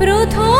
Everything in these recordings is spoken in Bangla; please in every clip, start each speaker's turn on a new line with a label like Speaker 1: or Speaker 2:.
Speaker 1: প্রথম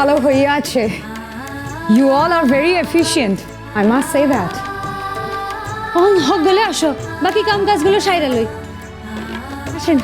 Speaker 2: ভালো হয়ে আছে। You all are very efficient I must say that
Speaker 3: on হক গেলে আসো, বাকি কাম কাজগুলো সাইরা লই। আসেন।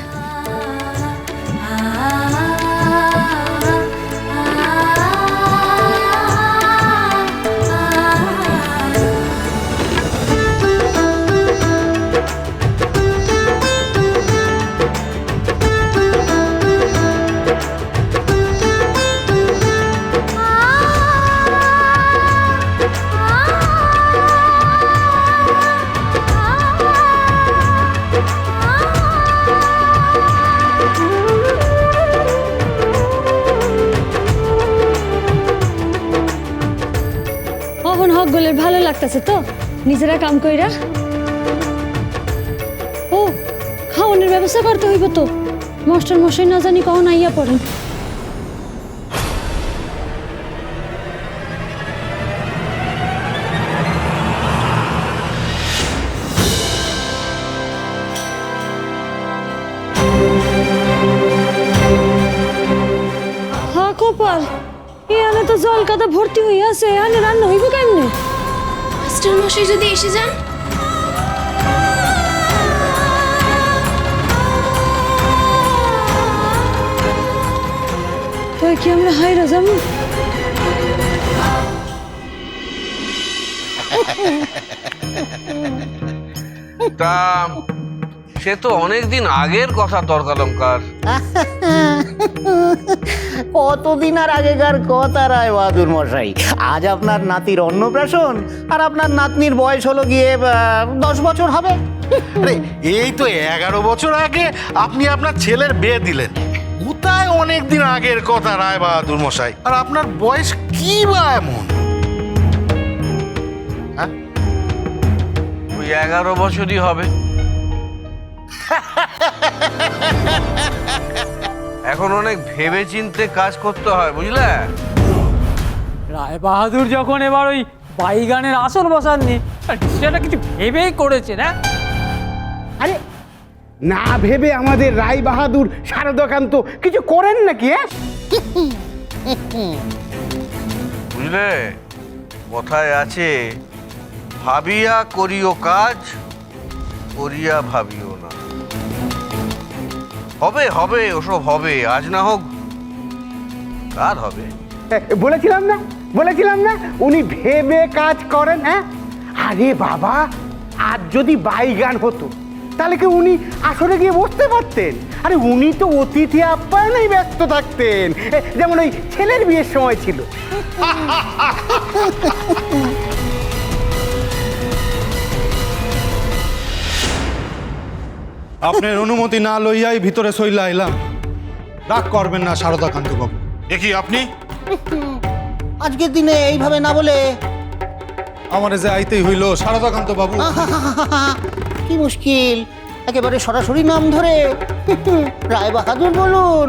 Speaker 3: লাগতেছে তো? নিজেরা কাম কইরা? ও, খাওয়ানোর ব্যবস্থা করতে হইব তো। মাস্টার মশাই না জানি কখন আইয়া পড়েন। হা কপাল। এ তো জল কাদা ভর্তি হয়ে আছে আনে রান্না হইব কেমনে?
Speaker 1: মাস্টার মশাই যদি এসে যান?
Speaker 3: তো কি আমরা হাইরা যাব?
Speaker 4: তা সে তো অনেকদিন আগের কথা তর্কালঙ্কার।
Speaker 5: কতদিন আর আগেকার কথা রায় বাহাদুর মশাই? আজ আপনার নাতির অন্নপ্রাশন আর আপনার নাতনির বয়স হলো গিয়ে দশ বছর হবে।
Speaker 6: আরে এই তো এগারো বছর আগে আপনি আপনার ছেলের বিয়ে দিলেন। কোথায় অনেক দিন আগের কথা রায় বাহাদুর মশাই? আর আপনার বয়স কি বা এমন? হ্যাঁ?
Speaker 4: ওই এগারো বছরই হবে। এখন অনেক ভেবে চিনতে কাজ করতে হয় বুঝলে?
Speaker 7: রায় বাহাদুর যখন এবার ওই বাইগানের আসন বসাননি সেটা কিছু ভেবেই করেছে না?
Speaker 8: আরে না ভেবে আমাদের রায় বাহাদুর শারদকান্ত কিছু করেন নাকি হ্যাঁ?
Speaker 4: বুঝলে? কথায় আছে ভাবিয়া করিও কাজ করিয়া ভাবিও না। হবে হবে ওসব হবে আজ না হোক কার হবে।
Speaker 8: বলেছিলাম না বলেছিলাম না উনি ভেবে কাজ করেন হ্যাঁ? আরে বাবা আর যদি বাইগান হতো তাহলে কি উনি আসলে গিয়ে বসতে পারতেন? আরে উনি তো অতিথি আপ্যায়নেই ব্যস্ত থাকতেন। যেমন ওই ছেলের বিয়ের সময় ছিল।
Speaker 9: আপনার অনুমতি না লইয়াই ভিতরে সইলা এলাম। রাগ করবেন না শারদা কান্ত বাবু
Speaker 6: দেখি আপনি।
Speaker 5: আজকের দিনে এইভাবে না বলে
Speaker 9: আমার যে আইতেই হইল শারদা কান্ত বাবু
Speaker 5: কি মুশকিল একেবারে সরাসরি নাম ধরে। রায় বাহাদুর বলুন।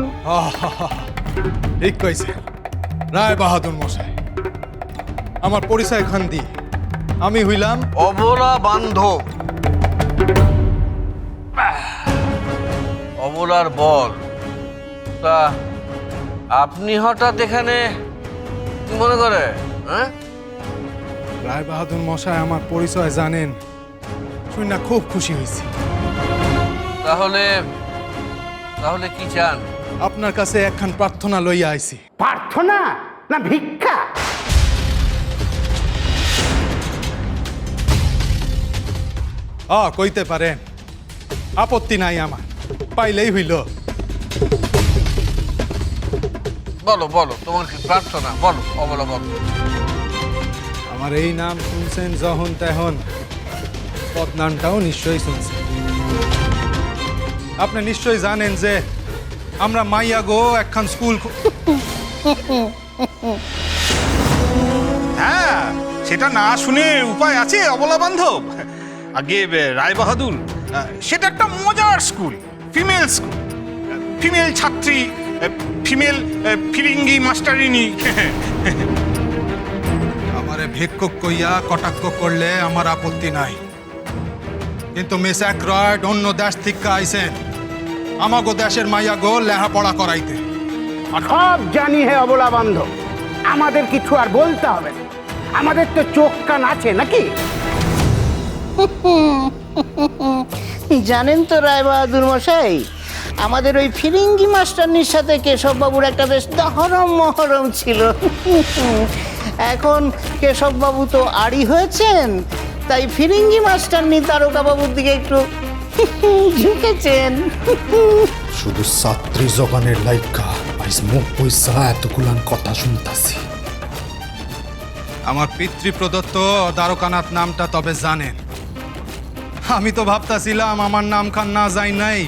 Speaker 9: ঠিক কইছে। রায় বাহাদুর মশাই আমার পরিচয় খান্তি আমি হইলাম
Speaker 4: অবলা বান্ধব। অবলার বল। তা আপনি হঠাৎ এখানে কি মনে করে হ্যাঁ?
Speaker 9: রায় বাহাদুর মশাই আমার পরিচয় জানেন। শুনে না খুব খুশি হয়েছি।
Speaker 4: তাহলে তাহলে কি চান?
Speaker 9: আপনার কাছে একখান প্রার্থনা লইয়া আইছি।
Speaker 8: প্রার্থনা না ভিক্ষা?
Speaker 9: আ কইতে পারেন। আপত্তি নাই আমার। পাইলেই হইল।
Speaker 4: বলো বলো তোমার কি প্রার্থনা? বলো অবলা বলো
Speaker 9: আমার এই নাম শুনছেন যখন তেহন। পদনামটাও নিশ্চয়ই শুনছেন। আপনি নিশ্চয়ই জানেন যে আমরা মাইয়া গো একখান স্কুল
Speaker 6: হ্যাঁ সেটা না শুনে উপায় আছে অবলা বান্ধব আগে রায় বাহাদুর সেটা একটা মজার স্কুল ফিমেল স্কুল। ফিমেল ছাত্রী ফিমেল ফিরিঙ্গি মাস্টারিনী।
Speaker 9: আমারে ভিক্ষুক কইয়া কটাক্ষ করলে আমার আপত্তি নাই। কিন্তু মিস অ্যাক্রয়েড অন্য দেশ থেকে আইছেন আমাগো দেশের মাইয়া গো লেহাপড়া করাইতে।
Speaker 8: সব জানি হে অবলা বান্ধব আমাদের কিছু আর বলতে হবে না। আমাদের তো চোখ কান আছে নাকি?
Speaker 5: জানেন তো রায় বাহাদুর মশাই আমাদের ওই ফিরিঙ্গি মাস্টারনির সাথে কেশববাবুর একটা বেশ দহরম মহরম ছিল। এখন কেশববাবু তো আড়ি হয়েছেন তাই ফিরিঙ্গি মাস্টারনি তারকাবাবুর দিকে একটু ঝুঁকেছেন।
Speaker 10: শুধু ছাত্রী জগানের লাইকা আইস মুখ পয়সা এতগুলান কথা শুনতাছি।
Speaker 9: আমার পিতৃ প্রদত্ত দ্বারকানাথ নামটা তবে জানেন। আমি তো ভাবতাছিলাম আমার নাম খান না যাই নাই।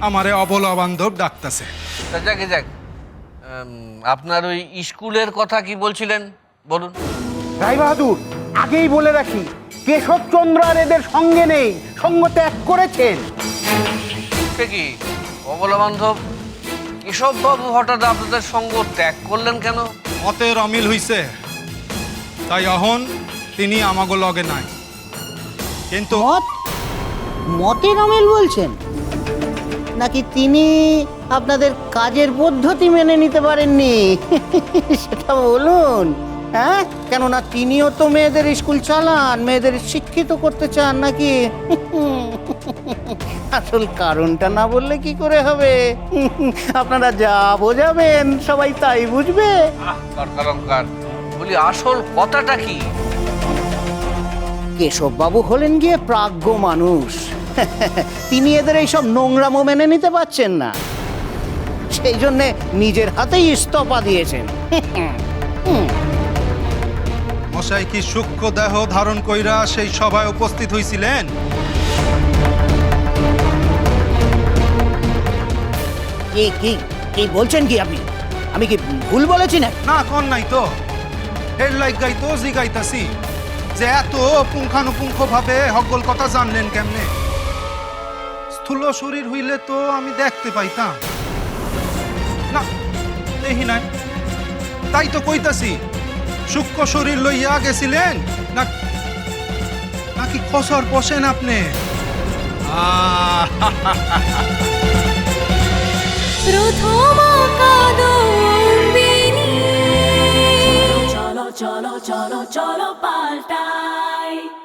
Speaker 9: আমারে অবলা বান্ধব ডাকতাছে।
Speaker 4: তা যাকে যাক। উম, আপনার ওই স্কুলের কথা কি বলছিলেন? বলুন।
Speaker 8: রায় বাহাদুর আগেই বলে রাখি কেশবচন্দ্র আর এদের সঙ্গে নেই সঙ্গ ত্যাগ করেছেন।
Speaker 4: সে কি? অবলা বান্ধব? কেশব বাবু হঠাৎ আপনাদের সঙ্গ ত্যাগ করলেন কেন?
Speaker 9: মতের অমিল হইছে। তাই অহন তিনি আমাগো লগে নাই। কিন্তু
Speaker 5: মত? মতের অমিল বলছেন? নাকি তিনি আপনাদের কাজের পদ্ধতি মেনে নিতে পারেননি? সেটা বলুন। হ্যাঁ? কেননা তিনিও তো মেয়েদের স্কুল চালান, মেয়েদের শিক্ষিত করতে চান নাকি? আসল কারণটা না বললে কি করে হবে? আপনারা যা বোঝাবেন, সবাই তাই বুঝবে।
Speaker 4: বলি আসল কথাটা কি?
Speaker 5: কেশববাবু হলেন গিয়ে প্রাজ্ঞ মানুষ। তিনি এদের এইসব নোংরামো মেনে নিতে পারছেন না। সেই জন্যে নিজের হাতেই ইস্তফা দিয়েছেন।
Speaker 9: মশাই কি সূক্ষ্ম দেহ ধারণ কইরা সেই সভায় উপস্থিত হইছিলেন?
Speaker 5: কি কি কি বলছেন কি আপনি? আমি কি ভুল বলেছি না?
Speaker 9: না কোন নাই তো। হেড লাইক গাইতো জি গাইতাছি। যে এত পুঙ্খানুপুঙ্খ ভাবে হগল কথা জানলেন কেমনে? স্থূল শরীর হইলে তো আমি দেখতে পাইতাম। না দেখি নাই। তাই তো কইতাছি, সূক্ষ্ম শরীর লইয়া গেছিলেন, না, নাকি খসর বসেন আপনি?
Speaker 7: প্রথম কাদম্বিনী চলো চলো চলো পাল্টাই।